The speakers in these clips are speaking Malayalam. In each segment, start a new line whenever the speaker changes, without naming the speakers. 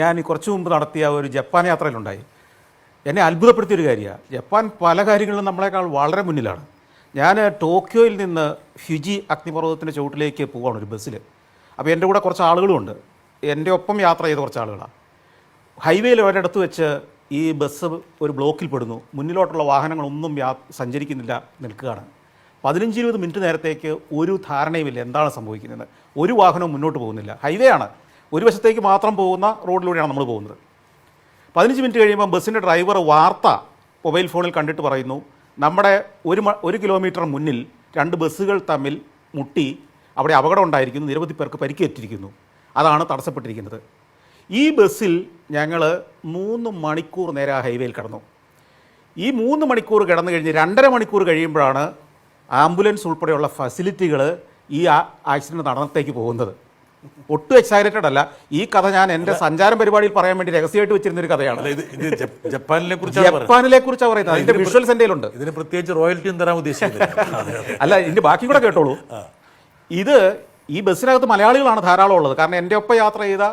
ഞാൻ കുറച്ച് മുമ്പ് നടത്തിയ ഒരു ജപ്പാൻ യാത്രയിലുണ്ടായി. എന്നെ അത്ഭുതപ്പെടുത്തിയൊരു കാര്യമാണ് ജപ്പാൻ പല കാര്യങ്ങളിലും നമ്മളെക്കാൾ വളരെ മുന്നിലാണ്. ഞാൻ ടോക്കിയോയിൽ നിന്ന് ഫ്യുജി അഗ്നിപർവതത്തിന്റെ ചുവട്ടിലേക്ക് പോവാണ് ഒരു ബസ്സിൽ അപ്പോൾ എന്റെ കൂടെ കുറച്ച് ആളുകളുമുണ്ട് എന്റെ ഒപ്പം യാത്ര ചെയ്ത കുറച്ച് ആളുകളാണ് ഹൈവേയിൽ ഒരിടത്ത് വെച്ച് ഈ ബസ് ഒരു ബ്ലോക്കിൽ പെടുന്നു. മുന്നിലോട്ടുള്ള വാഹനങ്ങളൊന്നും യാ സഞ്ചരിക്കുന്നില്ല നിൽക്കുകയാണ്. പതിനഞ്ച് ഇരുപത് മിനിറ്റ് നേരത്തേക്ക് ഒരു ധാരണയുമില്ല എന്താണ് സംഭവിക്കുന്നത്. ഒരു വാഹനവും മുന്നോട്ട് പോകുന്നില്ല. ഹൈവേ ആണ് ഒരു വശത്തേക്ക് മാത്രം പോകുന്ന റോഡിലൂടെയാണ് നമ്മൾ പോകുന്നത്. പതിനഞ്ച് മിനിറ്റ് കഴിയുമ്പോൾ ബസ്സിന്റെ ഡ്രൈവർ വാർത്ത മൊബൈൽ ഫോണിൽ കണ്ടിട്ട് പറയുന്നു നമ്മുടെ ഒരു ഒരു കിലോമീറ്റർ മുന്നിൽ രണ്ട് ബസ്സുകൾ തമ്മിൽ മുട്ടി അവിടെ അപകടം ഉണ്ടായിരിക്കുന്നു നിരവധി പേർക്ക് പരിക്കേറ്റിരിക്കുന്നു. അതാണ് തടസ്സപ്പെട്ടിരിക്കുന്നത്. ഈ ബസ്സിൽ ഞങ്ങൾ മൂന്ന് മണിക്കൂർ നേരെ ആ ഹൈവേയിൽ കിടന്നു. ഈ മൂന്ന് മണിക്കൂർ കിടന്നു കഴിഞ്ഞ് രണ്ടര മണിക്കൂർ കഴിയുമ്പോഴാണ് ആംബുലൻസ് ഉൾപ്പെടെയുള്ള ഫെസിലിറ്റികൾ ഈ ആക്സിഡന്റ് നടന്നത്തേക്ക് പോകുന്നത്. ഒട്ടും എക്സൈറ്റഡ് അല്ല. ഈ കഥ ഞാൻ എന്റെ സഞ്ചാരം പരിപാടിയിൽ പറയാൻ വേണ്ടി രഹസ്യമായിട്ട് വെച്ചിരുന്ന ഒരു കഥയാണ്
ജപ്പാനിലെ കുറിച്ച്
ജപ്പാനിലെ കുറിച്ചാണ് പറയുന്നത്. അതിന്റെ വിഷ്വൽസ് എന്തെങ്കിലുണ്ട്
ഇതിന് പ്രത്യേകിച്ച് റോയൽറ്റിയും തരാൻ ഉദ്ദേശിക്കുന്നത്
അല്ല ഇതിന്റെ ബാക്കി കൂടെ കേട്ടോളൂ. ഇത് ഈ ബസ്സിനകത്ത് മലയാളികളാണ് ധാരാളം ഉള്ളത്. കാരണം എന്റെ ഒപ്പം യാത്ര ചെയ്ത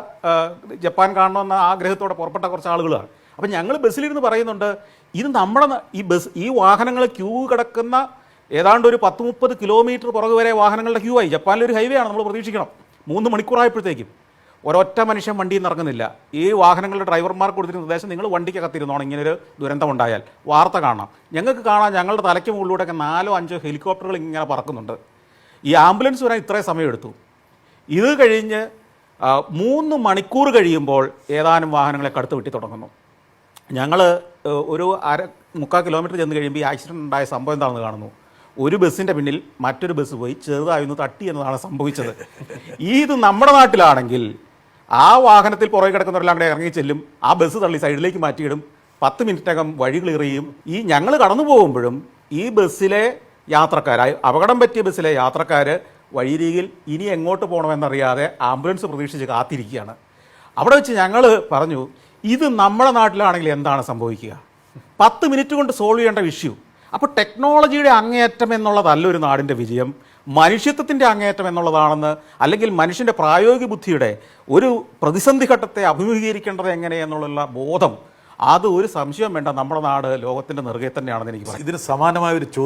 ജപ്പാൻ കാണണമെന്ന ആഗ്രഹത്തോടെ പുറപ്പെട്ട കുറച്ച് ആളുകളാണ്. അപ്പം ഞങ്ങൾ ബസ്സിലിരുന്ന് പറയുന്നുണ്ട് ഇത് നമ്മുടെ ഈ ബസ് ഈ വാഹനങ്ങൾ ക്യൂ കിടക്കുന്ന ഏതാണ്ട് ഒരു പത്ത് മുപ്പത് കിലോമീറ്റർ പുറകു വരെ വാഹനങ്ങളുടെ ക്യൂ ആയി. ജപ്പാനിലൊരു ഹൈവേ ആണ് നമ്മൾ പ്രതീക്ഷിക്കണം. മൂന്ന് മണിക്കൂറായപ്പോഴത്തേക്കും ഒരൊറ്റ മനുഷ്യൻ വണ്ടിയിൽ നിന്ന് ഇറങ്ങുന്നില്ല. ഈ വാഹനങ്ങളുടെ ഡ്രൈവർമാർ കൊടുത്തിരുന്ന നിർദ്ദേശം നിങ്ങൾ വണ്ടിക്കകത്തിരുന്നോണം ഇങ്ങനൊരു ദുരന്തം ഉണ്ടായാൽ വാർത്ത കാണാം. ഞങ്ങൾക്ക് കാണാം ഞങ്ങളുടെ തലയ്ക്ക് മുകളിലൂടെയൊക്കെ നാലോ അഞ്ചോ ഹെലികോപ്റ്ററുകൾ ഇങ്ങനെ പറക്കുന്നുണ്ട്. ഈ ആംബുലൻസ് വരാൻ ഇത്രയും സമയമെടുത്തു. ഇത് കഴിഞ്ഞ് മൂന്ന് മണിക്കൂർ കഴിയുമ്പോൾ ഏതാനും വാഹനങ്ങളെ കടുത്ത് വെട്ടി തുടങ്ങുന്നു. ഞങ്ങൾ ഒരു അര മുക്കാൽ കിലോമീറ്റർ ചെന്ന് കഴിയുമ്പോൾ ഈ ആക്സിഡന്റ് ഉണ്ടായ സംഭവം എന്താണെന്ന് കാണുന്നു. ഒരു ബസ്സിന്റെ പിന്നിൽ മറ്റൊരു ബസ് പോയി ചെറുതായി ഒന്ന് തട്ടി എന്നതാണ് സംഭവിച്ചത്. ഇത് നമ്മുടെ നാട്ടിലാണെങ്കിൽ ആ വാഹനത്തിൽ പുറകെ കിടക്കുന്നവരെല്ലാം കൂടെ ഇറങ്ങി ചെല്ലും ആ ബസ് തള്ളി സൈഡിലേക്ക് മാറ്റിയിടും പത്ത് മിനിറ്റിനകം ചെയ്യും ഈ ഞങ്ങൾ കടന്നു പോകുമ്പോഴും ഈ ബസ്സിലെ യാത്രക്കാർ അപകടം പറ്റിയ ബസ്സിലെ യാത്രക്കാർ വഴിരീകിൽ ഇനി എങ്ങോട്ട് പോകണമെന്നറിയാതെ ആംബുലൻസ് പ്രതീക്ഷിച്ച് കാത്തിരിക്കുകയാണ്. അവിടെ വെച്ച് ഞങ്ങൾ പറഞ്ഞു ഇത് നമ്മുടെ നാട്ടിലാണെങ്കിൽ എന്താണ് സംഭവിക്കുക? പത്ത് മിനിറ്റ് കൊണ്ട് സോൾവ് ചെയ്യേണ്ട ഇഷ്യൂ അപ്പോൾ ടെക്നോളജിയുടെ അങ്ങേയറ്റം എന്നുള്ളതല്ല ഒരു നാടിന്റെ വിജയം. മനുഷ്യത്വത്തിന്റെ അങ്ങേയറ്റം എന്നുള്ളതാണെന്ന് അല്ലെങ്കിൽ മനുഷ്യന്റെ പ്രായോഗിക ബുദ്ധിയുടെ ഒരു പ്രതിസന്ധി ഘട്ടത്തെ അഭിമുഖീകരിക്കേണ്ടത് എങ്ങനെയെന്നുള്ള ബോധം. അത് ഒരു സംശയം വേണ്ട. നമ്മുടെ നാട് ലോകത്തിന്റെ നെറുകെ തന്നെയാണെന്ന് എനിക്ക് പറയാം.
ഇതിന് സമാനമായ ഒരു ചോദ്യം